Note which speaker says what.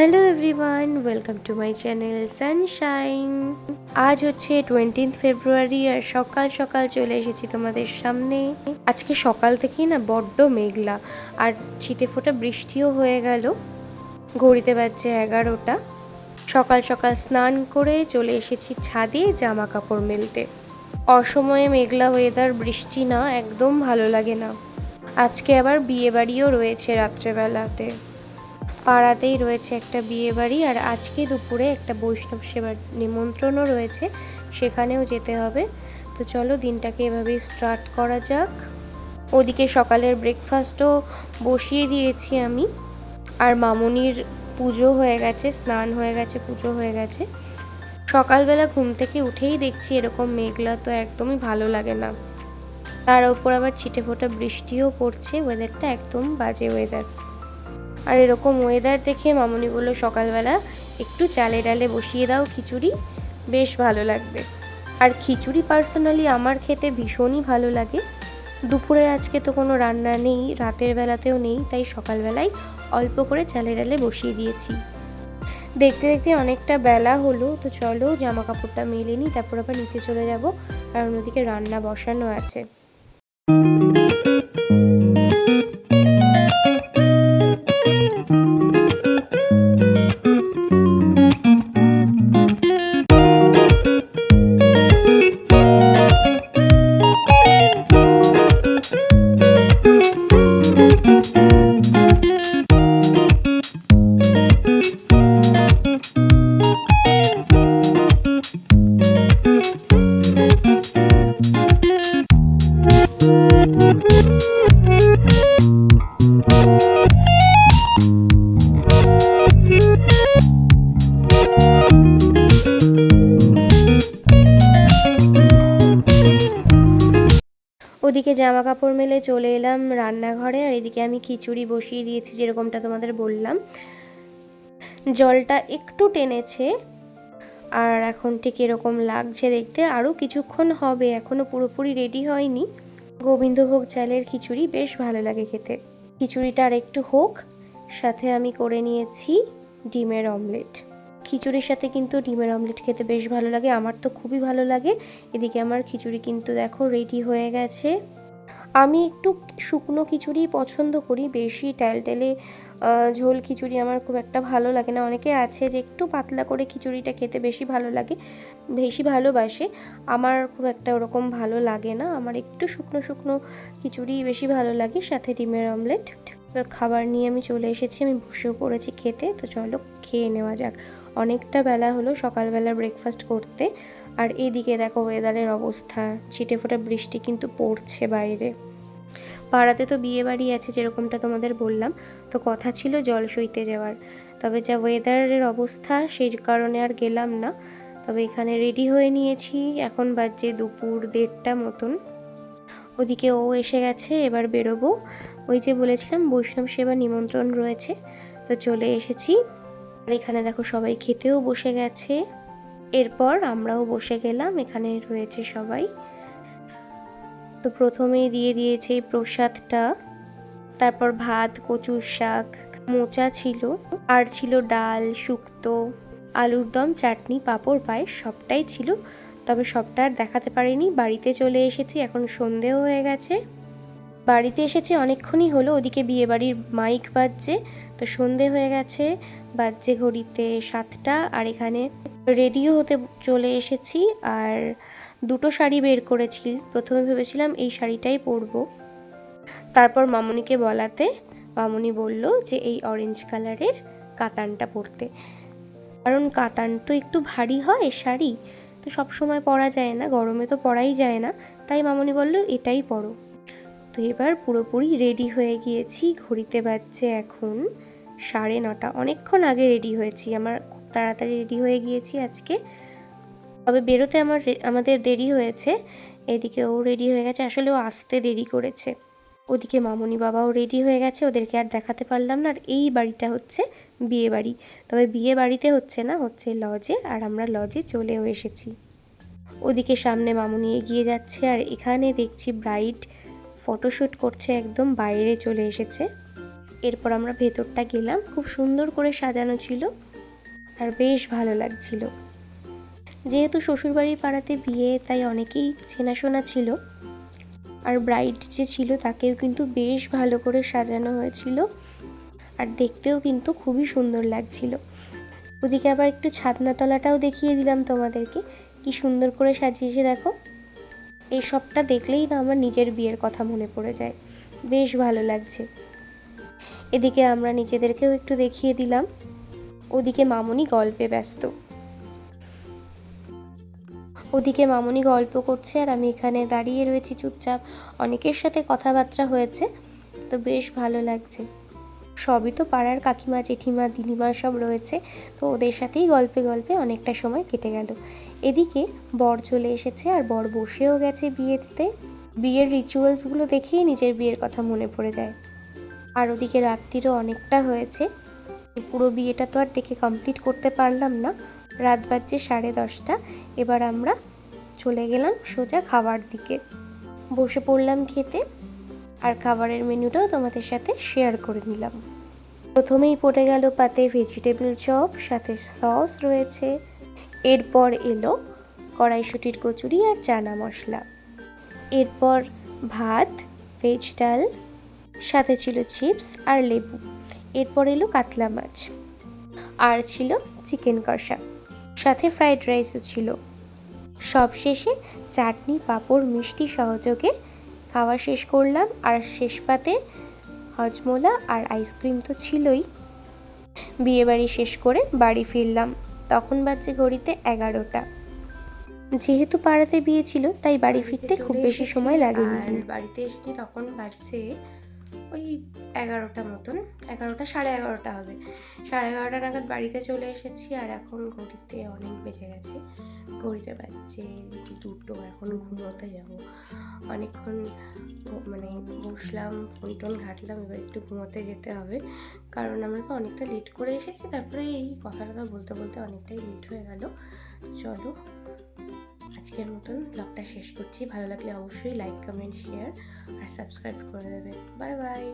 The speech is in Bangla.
Speaker 1: Hello everyone welcome to my channel sunshine আজ হচ্ছে টোয়েন্টিন্থ ফেব্রুয়ারি আর সকাল সকাল চলে এসেছি তোমাদের সামনে। আজকে সকাল থেকেই না বড্ড মেঘলা আর ছিটে ফোটা বৃষ্টিও হয়ে গেল। ঘড়িতে বাজছে এগারোটা। সকাল সকাল স্নান করে চলে এসেছি ছাদে জামা কাপড় মেলতে। অসময়ে মেঘলা ওয়েদার বৃষ্টি না, একদম ভালো লাগে না। আজকে আবার বিয়ে বাড়িও রয়েছে রাত্রেবেলাতে। পাড়াতেই রয়েছে একটা বিয়ে বাড়ি আর আজকে দুপুরে একটা বৈষ্ণব সেবার নিমন্ত্রণও রয়েছে, সেখানেও যেতে হবে। তো চলো দিনটাকে এভাবেই স্টার্ট করা যাক। ওদিকে সকালের ব্রেকফাস্টও বসিয়ে দিয়েছি আমি। আর মামুনির পুজো হয়ে গেছে, স্নান হয়ে গেছে, পুজো হয়ে গেছে। সকালবেলা ঘুম থেকে উঠেই দেখছি এরকম মেঘলা তো একদমই ভালো লাগে না। তার উপর আবার ছিটে ফোটা বৃষ্টিও পড়ছে ওয়েদারটা একদম বাজে ওয়েদার আর এরকম ওয়েদার দেখে মামনি বলল, সকালবেলা একটু চালে ডালে বসিয়ে দাও খিচুড়ি, বেশ ভালো লাগবে। আর খিচুড়ি পার্সোনালি আমার খেতে ভীষণই ভালো লাগে। দুপুরে আজকে তো কোনো রান্না নেই, রাতের বেলাতেও নেই, তাই সকালবেলায় অল্প করে চালে ডালে বসিয়ে দিয়েছি। দেখতে দেখতে অনেকটা বেলা হলো, তো চলো জামা কাপড়টা মেলে নিই, তারপর আবার নিচে চলে যাব, কারণ ওদিকে রান্না বসানো আছে। ওদিকে জামা কাপড় মেলে চলে এলাম রান্নাঘরে, আর এদিকে আমি খিচুড়ি বসিয়ে দিয়েছি যেরকমটা তোমাদের বললাম। জলটা একটু টেনেছে, আর এখন ঠিক এরকম লাগছে দেখতে। আরও কিছুক্ষণ হবে এখনও পুরোপুরি রেডি হয়নি। গোবিন্দভোগ চালের খিচুড়ি বেশ ভালো লাগে খেতে। খিচুড়িটা আর একটু হোক, সাথে আমি করে নিয়েছি ডিমের অমলেট খিচুড়ির সাথে কিন্তু ডিমের অমলেট খেতে বেশ ভালো লাগে, আমার তো খুবই ভালো লাগে। এদিকে আমার খিচুড়ি কিন্তু দেখো রেডি হয়ে গেছে। আমি একটু শুকনো খিচুড়ি পছন্দ করি, বেশি টেলটেলে ঝোল খিচুড়ি আমার খুব একটা ভালো লাগে না। অনেকে আছে যে একটু পাতলা করে খিচুড়িটা খেতে বেশি ভালো লাগে, বেশি ভালোবাসে। আমার খুব একটা ওরকম ভালো লাগে না, আমার একটু শুকনো শুকনো খিচুড়ি বেশি ভালো লাগে, সাথে ডিমের অমলেট। তো খাবার নিয়ে আমি চলে এসেছি, আমি বসেও পড়েছি খেতে, তো চলো খেয়ে নেওয়া যাক। অনেকটা বেলা হলো সকালবেলা ব্রেকফাস্ট করতে, আর এইদিকে দেখো ওয়েদারের অবস্থা, ছিটে ফোটা বৃষ্টি কিন্তু পড়ছে বাইরে। পাড়াতে তো বিয়ে বাড়ি আছে যেরকমটা তোমাদের বললাম, তো কথা ছিল জল সইতে যাওয়ার। তবে যা ওয়েদারের অবস্থা সেই কারণে আর গেলাম না। তবে এখানে রেডি হয়ে নিয়েছি, এখন বাজছে দুপুর দেড়টা মতন। ওদিকে ও এসে গেছে, এবার বেরোবো। ওই যে বলেছিলাম, বৈষ্ণব সেবা নিমন্ত্রণ রয়েছে। তো চলে এসেছি। আর এখানে দেখো সবাই খেতেও বসে গেছে। এরপর আমরাও বসে গেলাম, এখানে রয়েছে সবাই। তো প্রথমেই দিয়ে দিয়েছে প্রসাদটা। তারপর ভাত, কচুর শাক, মোচা ছিল। আর ছিল ডাল, শুক্তো, আলুর দম, চাটনি, পাঁপড়, পায়েস, সবটাই ছিল। তবে সবটা আর দেখাতে পারিনি। বাড়িতে চলে এসেছি, এখন সন্ধেও হয়ে গেছে। বাড়িতে এসেছি অনেকক্ষণই হলো, ওদিকে বিয়ে বাড়ির মাইক বাজছে, তো সন্ধে হয়ে গেছে, বাজছে ঘড়িতে সাতটা, আর এখানে রেডিও হতে চলে এসেছি, আর দুটো শাড়ি বের করেছি। প্রথমে ভেবেছিলাম এই শাড়িটাই পরবো। তারপর মামুনিকে বলাতে, মামুনি বলল যে এই অরেঞ্জ কালারের কাতানটা পরতে। কারণ কাতান তো একটু ভারী হয় শাড়ি তো সব সময় পরা যায় না, গরমে তো পরাই যায় না, তাই মামুনি বলল, এটাই পরো তো এবার পুরোপুরি রেডি হয়ে গিয়েছি, ঘড়িতে বাজছে এখন সাড়ে নটা। অনেকক্ষণ আগে রেডি হয়েছি, আমার খুব তাড়াতাড়ি রেডি হয়ে গিয়েছি আজকে। তবে বেরোতে আমার আমাদের দেরি হয়েছে এদিকে ও রেডি হয়ে গেছে, আসলে ও আসতে দেরি করেছে। ওদিকে মামনি বাবাও রেডি হয়ে গেছে, ওদেরকে আর দেখাতে পারলাম না। আর এই বাড়িটা হচ্ছে বিয়ে বাড়ি। তবে বিয়ে বাড়িতে হচ্ছে না, হচ্ছে লজে আর আমরা লজে চলেও এসেছি। ওদিকে সামনে মামুনি এগিয়ে যাচ্ছে, আর এখানে দেখছি ব্রাইট ফটোশ্যুট করছে, একদম বাইরে চলে এসেছে। এরপর আমরা ভেতরটা গেলাম, খুব সুন্দর করে সাজানো ছিল, আর বেশ ভালো লাগছিল। যেহেতু শ্বশুরবাড়ির পাড়াতে বিয়ে, তাই অনেকেই চেনাশোনা ছিল। আর ব্রাইড যে ছিল তাকেও কিন্তু বেশ ভালো করে সাজানো হয়েছিল। আর দেখতেও কিন্তু খুবই সুন্দর লাগছিল। ওদিকে আবার একটু ছাদনাতলাটাও দেখিয়ে দিলাম তোমাদেরকে। কি সুন্দর করে সাজিয়েছে দেখো। এই সবটা দেখলেই না আমার নিজের বিয়ের কথা মনে পড়ে যায়। বেশ ভালো লাগছে। এদিকে আমরা নিজেদেরকেও একটু দেখিয়ে দিলাম। ওদিকে মামনি গল্পে ব্যস্ত। ওদিকে মামনি গল্প করছে আর আমি এখানে দাঁড়িয়ে রয়েছি চুপচাপ। অনেকের সাথে কথাবার্তা হয়েছে, তো বেশ ভালো লাগছে। সবই তো পাড়ার কাকিমা, জেঠিমা, দিদিমা সব রয়েছে, তো ওদের সাথেই গল্পে গল্পে অনেকটা সময় কেটে গেল। এদিকে বর চলে এসেছে আর বর বসেও গেছে বিয়েতে। বিয়ের রিচুয়ালসগুলো দেখেই নিজের বিয়ের কথা মনে পড়ে যায়। আর ওদিকে রাত্রিরও অনেকটা হয়েছে। পুরো বিয়েটা তো আর দেখে কমপ্লিট করতে পারলাম না। রাত বাজছে সাড়ে দশটা। এবার আমরা চলে গেলাম সোজা খাবার দিকে। বসে পড়লাম খেতে আর খাবারের মেনুটাও তোমাদের সাথে শেয়ার করে নিলাম। প্রথমেই পড়ে গেল পাতে ভেজিটেবল চপ সাথে সস রয়েছে। এরপর এলো কড়াইশুটির কচুরি আর চানা মশলা। এরপর ভাত ভেজ ডাল, সাথে ছিল চিপস আর লেবু। এরপর এলো কাতলা মাছ। আর ছিল চিকেন কষা। সাথে ফ্রাইড রাইসও ছিল। সবশেষে চাটনি পাঁপড় মিষ্টি সহযোগে খাওয়া শেষ করলাম। আর শেষ পাতে হজমোলা আর আইসক্রিম তো ছিলই। বিয়েবাড়ি শেষ করে বাড়ি ফিরলাম। তখন বাজছে ঘড়িতে এগারোটা। যেহেতু পাড়াতে বিয়ে ছিল তাই বাড়ি ফিরতে খুব বেশি সময় লাগেনি। বাড়িতে এসেছি তখন বাজছে ওই এগারোটা মতন, এগারোটা সাড়ে এগারোটা হবে। সাড়ে এগারোটা নাগাদ বাড়িতে চলে এসেছি আর এখন ঘড়িতে অনেক বেজে গেছে। ঘড়িতে বাজছে দুটো, এখন ঘুমোতে যাব। অনেকক্ষণ মানে বসলাম ফোন টোন ঘাটলাম, এবার একটু ঘুমোতে যেতে হবে। কারণ আমরা তো অনেকটা লেট করে এসেছি, তারপরে এই কথাটা বলতে বলতে অনেকটাই লেট হয়ে গেল। চলো। আজকের মতন ব্লগটা শেষ করছি। ভালো লাগলে অবশ্যই লাইক কমেন্ট শেয়ার আর সাবস্ক্রাইব করে দেবেন। Bye bye